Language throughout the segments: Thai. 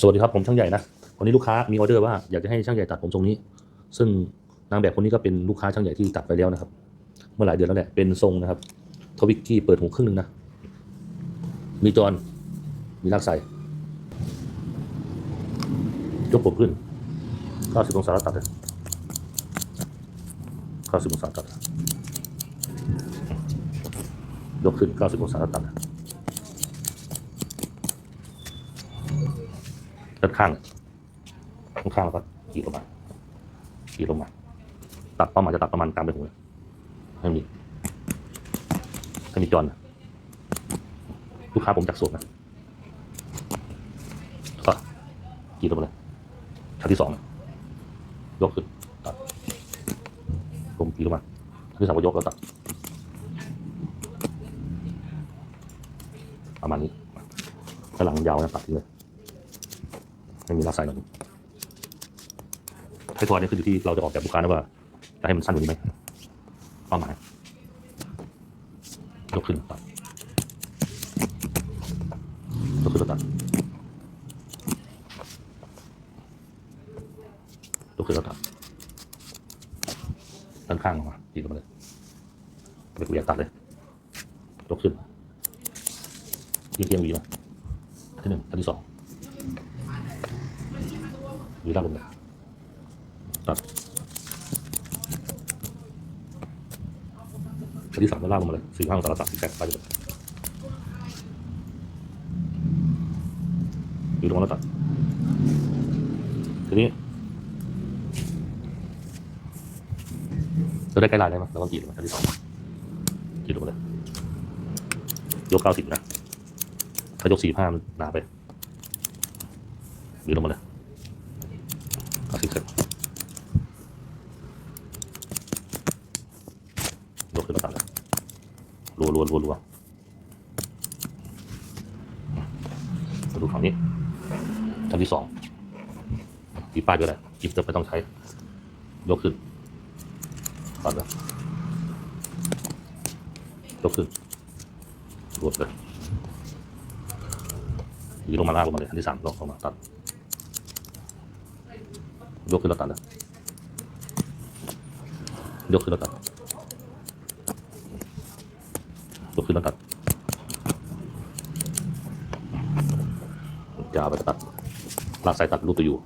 สวัสดีครับผมช่างใหญ่นะวันนี้ลูกค้ามีออเดอร์ว่าอยากจะให้ช่างใหญ่ตัดผมทรงนี้ ซึ่งนางแบบคนนี้ก็เป็นลูกค้าช่างใหญ่ที่ตัดไปแล้วนะครับ เมื่อหลายเดือนแล้วแหละเป็นทรงนะครับทวิกกี้เปิดหูครึ่งหนึ่งนะ มีจอนมีลากใส่ยกผมขึ้น90องศาแล้วตัดเลย90องศาตัดยยกขึ้น90องศาแล้วตัดเลย ด้านข้างข้างข้างแล้วก็ขีดลงมาขีดลงมา ตัดเป้าหมายจะตัดประมาณกลางไปหัวให้มีให้มีจอนนะลูกค้าผมจากสวนนะก็ขีดลงมาเลยชั้นที่สองนะยกขึ้นตัดผมขีดลงมาชั้นที่สามก็ยกแล้วตัดประมาณนี้ถ้าหลังยาวนะตัดทิ้งเลย ไม่มีลากไส้หน่อยนึงไททอยนี่คืออยู่ที่เราจะออกแบบลูกค้านะว่าจะให้มันสั้นกว่านี้ไหมเป้าหมายยกขึ้นตัดยกขึ้นตัดยกขึ้นตัดด้านข้างออกมาตีลงมาเลยไม่กูอยากตัดเลยยกขึ้นเทียงเทียงวีมาที่หนึ่งที่สอง อยู่ด้านบนเลยตัดชั้นที่สามด้านล่างลงมาเลยสี่ห้าองศาสามสิบแปดไปเลยอยู่ตรงนั้นแล้วตัดทีนี้จะได้ใกล้ลายได้ไหมแล้วก็กรีดลงมาชั้นที่สองกรีดลงมาเลยยกเก้าสิบนะถ้ายกสี่ห้ามันหนาไปบีบลงมาเลย สิบเซนยกขึ้นมาตัดเลยรัวรัวรัวรัวมาดูฝั่งนี้ชั้นที่สองปีป้ายก็ได้จิบจะไม่ต้องใช้ ยกขึ้นตัดเลยยกขึ้นรวดเลยยีลงมาลากลงมาเลยชั้นที่สามลงมาตัด ยกขึ้นแล้วตัดนะยกขึ้นแล้วตัดยกขึ้นแล้วตัดยาไปตัดลากสายตัดรูปตัวอยู่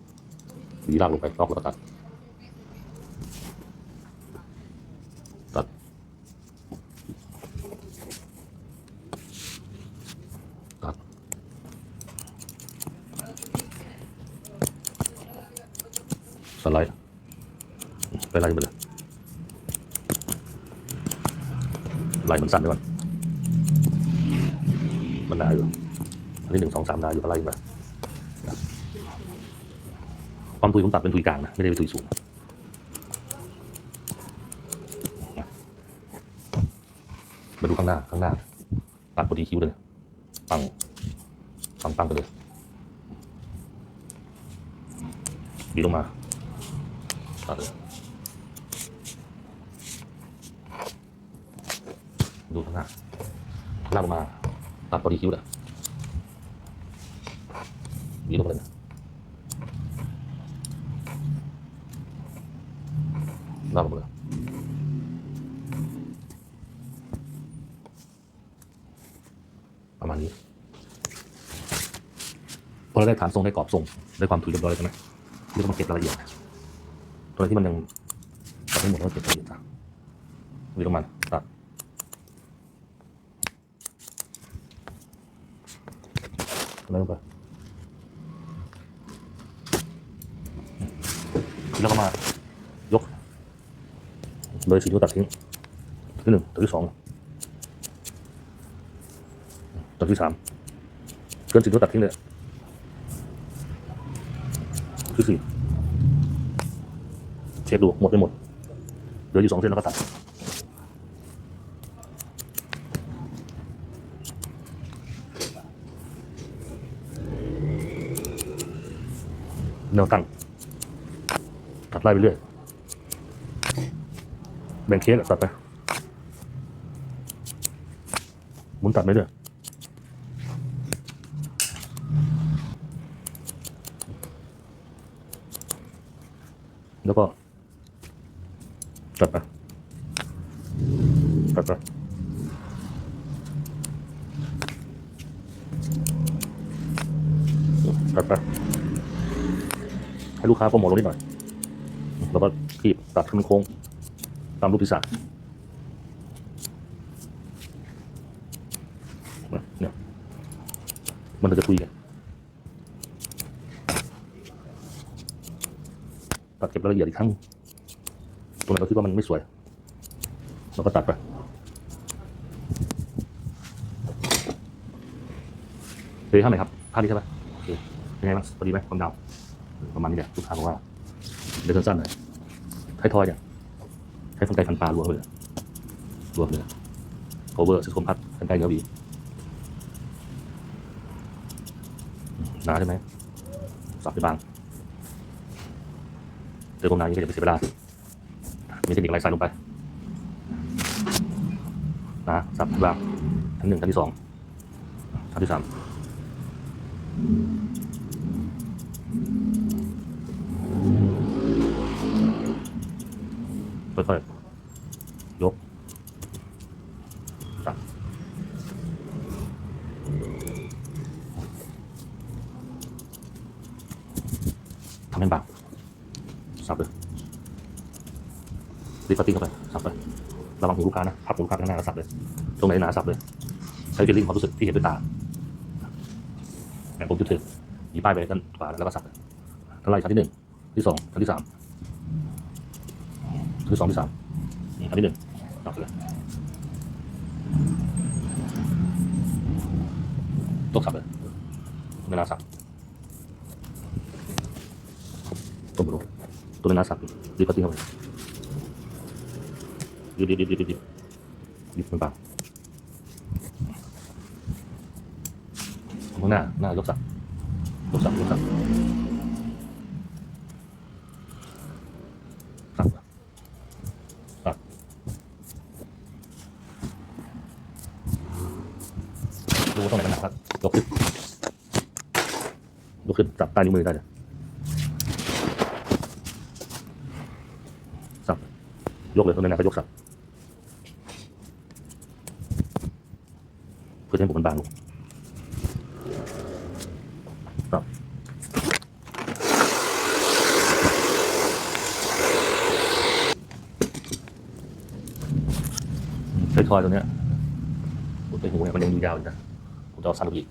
ดีลากลงไปนอกแล้วก็ตัดตัด ตัด สไลด์ ไปไล่ไปเลยไล่มันสั้นด้วยก่อนมันหนาอยู่อันนี้หนึ่งสองสามหนาอยู่ก็ไล่มาความทุยผมตัดเป็นทุยกลางนะไม่ได้เป็นทุยสูงมาดูข้างหน้าข้างหน้าตัดพอดีคิ้วเลยปังปังปังไปเลยดีลงมาตัดเลย ดูข้างหน้าลากลงมาตัดพอดีคิ้วเลยดีลงมาเลยนะลากลงมาเลยประมาณนี้พอเราได้ฐานทรงได้กรอบทรงได้ความถุยเรียบร้อยแล้วใช่ไหมเรียกว่ามาเก็บรายละเอียดตัวที่มันยังตัดไม่หมดแล้วเก็บรายละเอียดอะวิลงมั นตัดแล้วลงไปแล้วก็มายก เลยสี่นิ้วตัดทิ้งตัวที่หนึ่งตัวที่สองตัวที่สามเกินสี่นิ้วตัดทิ้งเลยที่สี่เช็คดูหมดไปหมดเหลืออยู่สองเส้นแล้วก็ตัด แนวตั้งตัดไล่ไปเรื่อยแบ่งเคสตัดไปหมุนตัดไปเรื่อยแล้วก็ตัดไปตัดไปตัดไป ให้ลูกค้าโปรโมทลงนิดหน่อย แล้วก็ขีบตัดขึ้นโค้ง ตามรูปที่สั่งเนี่ยมันจะคุยกันตัดเก็บรายละเอียดอีกครั้งตรงไหนเราคิดว่ามันไม่สวยเราก็ตัดไปเฮ้ยข้างไหนครับภาพนี้ใช่ไหมโอเคเป็นไงบ้างพอดีไหมความยาว ประมาณนี้แหละลูกค้าบอกว่าเดินสั้นๆหน่อยไทยทอยเนี่ยใช้กรรไกรฟันปลารวมเลยรวมเลย cover ซิสคมพัดกรรไกรเหนือหวีหนาใช่ไหมสับไปบางเจอตรงไหนก็อย่าไปเสียเวลามีเทคนิคอะไรใส่ลงไปนะสับไปบางชั้นหนึ่งชั้นที่สองชั้นที่สาม ค่อยๆยกสับทำให้บางสับเลยรีบฟัตติ้งเข้าไปสับไประวังหูลูกค้านะพับหูลูกค้าข้างหน้าแล้วสับเลย ตรงไหนหนาสับเลย ใช้ฟีลลิ่งความรู้สึกที่เห็นด้วยตาแบบผมจุดถึงหยีป้ายไปด้านขวาแล้วก็สับทั้งไล่ชั้นที่หนึ่งที่สองชั้นที่สาม ชั้นที่สองที่สามนี่ชั้นที่หนึ่งสับเลยตกสับเลยเวลาสับตรงไปลงตัวเวลาสับรีบฟัตติ้งเข้าไปดิบดิบดิบดิบดิบดิบดิบมันบางข้างหน้าหน้ายกสับยกสับยกสับสับดูว่าตรงไหนมันหนักครับยกขึ้น ยกขึ้นจับใต้นิ้วมือได้เลยสับยกเลยตรงไหนนักก็ยกสับเพื่อให้ผมมันบางลงครับใช้ทอยตัวเนี้ยผมเป็นหูเนี่ยมันยังยาวอยู่นะผมจะเอาสั้นลงอีก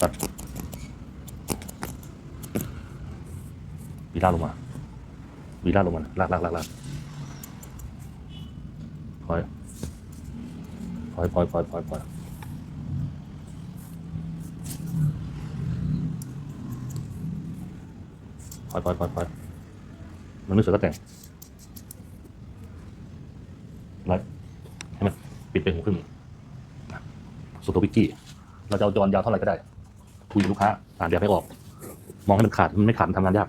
ตัด วีลาลงมาวีลาลงมาลากลากลากลากพอยพอยพอยพอยพอยพอยพอยพอยพอยพอยมันไม่สวยก็แต่งไรให้มันปิดไปหูครึ่งสุดตัววิกกี้ เราจะเอาจอนยาวเท่าไหร่ก็ได้คุยกับลูกค้าอ่านแบบไม่ออก มองให้มันขาด มันไม่ขาดมันทำงานยาก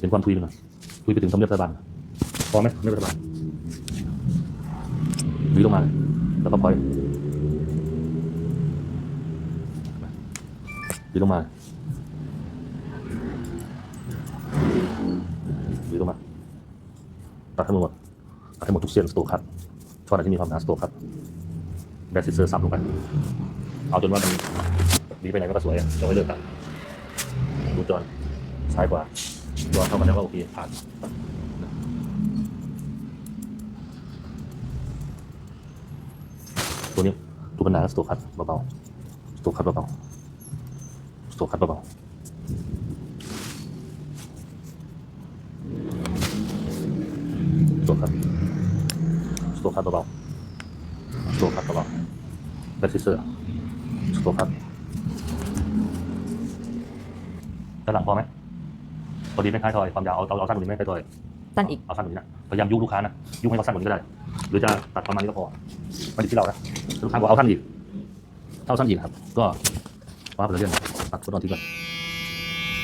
เป็นความทุยไปหน่อยทุยไปถึงสมเด็จรัฐบาลพอไหมสมเด็จรัฐบาลวีลงมา แล้วก็พอยวีลงมาวีลงมาตัดให้หมดตัดให้หมดทุกเส้นสโตคัตช่อไหนที่มีความหนาสโตคัตแบสซิเซอร์ซับลงไปเอาจนว่ามันดีไปไหนก็สวยอะจะไม่เลิกตัดดูจอนซ้ายกว่า จอนเท่ากันแล้วก็โอเคผ่านตัวนี้ดูมันหนาสโตคัตเบาๆสโตคัตเบาๆสโตคัตเบาๆสโตคัตสโตคัตเบาๆสโตคัตเบาๆแบสซิเซอร์สโตครับด้านหลังพอไหม พอดีไหม่คล้ายทอยความยาวเอาเอาเอาสั้นกว่านี้ไหมคล้ายทอยสั้นอีก เอาสั้นกว่านี้นะพยายามยุลูกค้านะยุให้เขาสั้นกว่านี้ก็ได้ หรือจะตัดประมาณนี้ก็พอมันอยู่ที่เรานะลูกค้าบอกเอาสั้นอีกเท่าสั้นอีกครับ ก็ว่าไปเรื่อยๆตัดตัวนอนทิ้งก่อน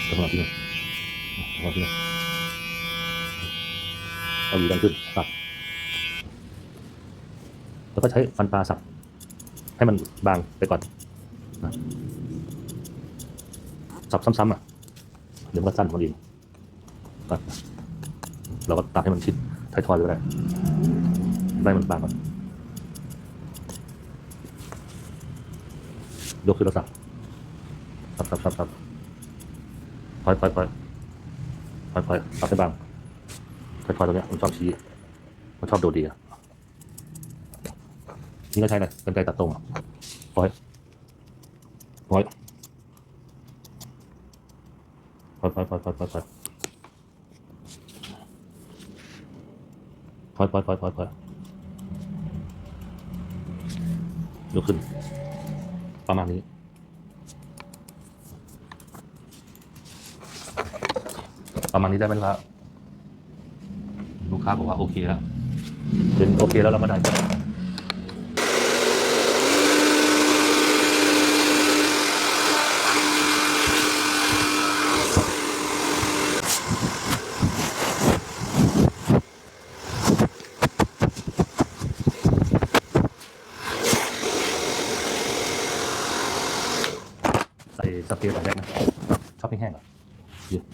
ตัวนอนทิ้งก่อนตัวนอนทิ้งก่อนเอาอยู่ดันขึ้นตัดแล้วก็ใช้ฟันปลาสับให้มันบางไปก่อนนะสับซ้ำๆอะเดี๋ยวมันก็สั้นพอดี ตัดเราก็ตัดให้มันชิดไทยทอยก็ได้ได้มันบางก่อนยกขึ้นแล้วสับสับสับสับสับพอยพอยพอยพอยพอยสับให้บางไทยทอยตรงเนี้ยมันชอบชี้มันชอบโดดดีอะนี่ก็ใช่เลยเป็นไกรตัดตรงอะพอยพอยพอยพอยพอยพอยพอย พอยพอยพอยพอยพอยยกขึ้น ประมาณนี้ ประมาณนี้ได้ไหมครับลูกค้าบอกว่าโอเคแล้วเป็นโอเคแล้วเรามาได้ใส่สเปรย์แบบแรกนะชอบแห้งๆเหรอเยอะ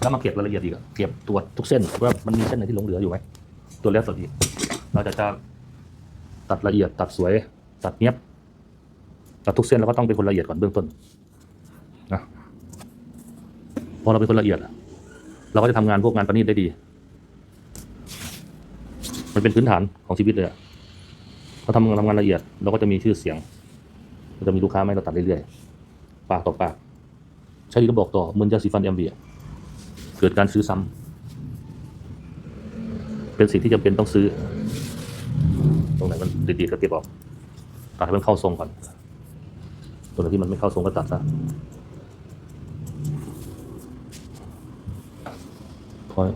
แล้ว มาเก็บรายละเอียดอีกอะเก็บตรวจทุกเส้นว่ามันมีเส้นไหนที่หลงเหลืออยู่ไหมตัวจแล้วสดอีกเราจะจะตัดละเอียดตัดสวยตัดเนี้ยบตัดทุกเส้นเราก็ต้องเป็นคนละเอียดก่อนเบื้องต้นนะพอเราเป็นคนละเอียดเราก็จะทำงานพวกงานประณีตได้ดี มันเป็นพื้นฐานของชีวิตเลยอะเราทำงานทำงานละเอียดเราก็จะมีชื่อเสียงเราจะมีลูกค้าไหมเราตัดเรื่อยๆปากต่อปากใช้ดีก็บอกต่อมือนยาสีฟันเอ็มบี เกิดการซื้อซ้ำเป็นสิ่งที่จำเป็นต้องซื้อ ตรงไหนมันดีๆก็เก็บออกตัดให้มันเข้าทรงก่อนตรงไหนที่มันไม่เข้าทรงก็ตัดซะพอย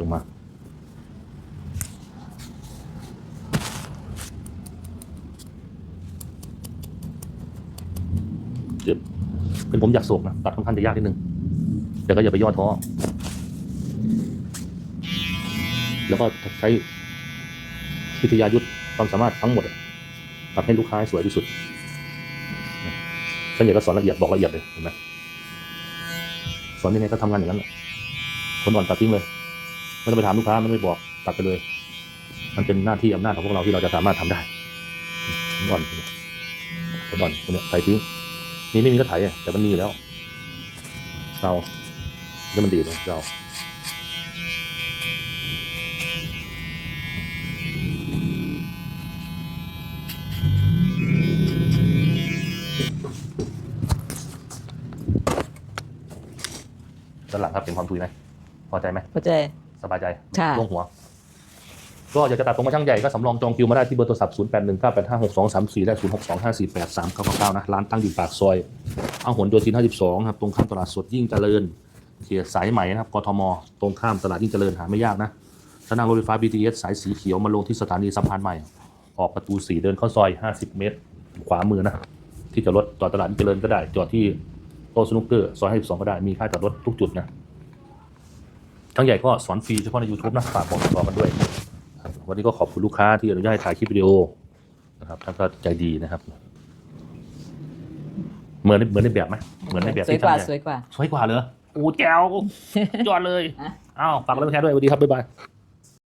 ลงมา เจ็บ เป็นผมอยากโศกนะตัดค่อนข้างจะยากนิดนึงแต่ก็อย่าไปย่อท้อแล้วก็ใช้วิทยายุทธความสามารถทั้งหมดอะตัดให้ลูกค้าสวยที่สุดฉันอยากจะสอนละเอียดบอกละเอียดเลยเห็นไหมสอนยังไงก็ทำงานอย่างนั้นแหละคนอ่อนตัดทิ้งเลยไม่ต้องไปถามลูกค้ามันไม่บอกตัดไปเลย มันเป็นหน้าที่อำนาจของพวกเราที่เราจะสามารถทำได้คนอ่อนคนอ่อนคนเนี้ยใส่ทิ้ง นี่ไม่มีก็ไถอะแต่มันมีอยู่แล้วเราแล้วมันดีเลยเราด้านหลังครับเป็นความทุยไหมพอใจไหมเข้าใจสบายใจค่ะ โล่งหัว ก็อยากจะตัดตรงมาช่างใหญ่ก็สำรองจองคิวมาได้ที่เบอร์โทรศัพท์ 0 8 1 9 8 5 6 2 3 4 และ 0625483999 นะ ร้านตั้งอยู่ปากซอยเอาหนโยธิน 52 ครับ ตรงข้ามตลาดสดยิ่งเจริญ เขตสายไหม่นะครับ กทม ตรงข้ามตลาดยิ่งเจริญหาไม่ยากนะถ้านั่งรถไฟฟ้า BTS สายสีเขียวมาลงที่สถานีสะพานใหม่ ออกประตู 4 เดินเข้าซอย 50 เมตร ขวามือนะ ที่จอดรถจอดตลาดยิ่งเจริญก็ได้ จอดที่โต๊ะสนุกเกอร์ซอย52ก็ได้ มีค่าจอดรถทุกจุดนะทั้งใหญ่ก็สอนฟรีเฉพาะใน YouTube นะฝากบอกต่อกันด้วย วันนี้ก็ขอบคุณลูกค้าที่อนุญาตให้ถ่ายคลิปวิดีโอนะครับท่านก็ใจดีนะครับ เหมือนเหมือนในแบบไหมเหมือนในแบบสวยที่กว่าทำเนี่ยสวยกว่า สวยกว่าเหรอโอ้แจ๋วยอดเลยอะอ้าวฝากไว้เป็นแค่ด้วยสวัสดีครับบ๊ายบาย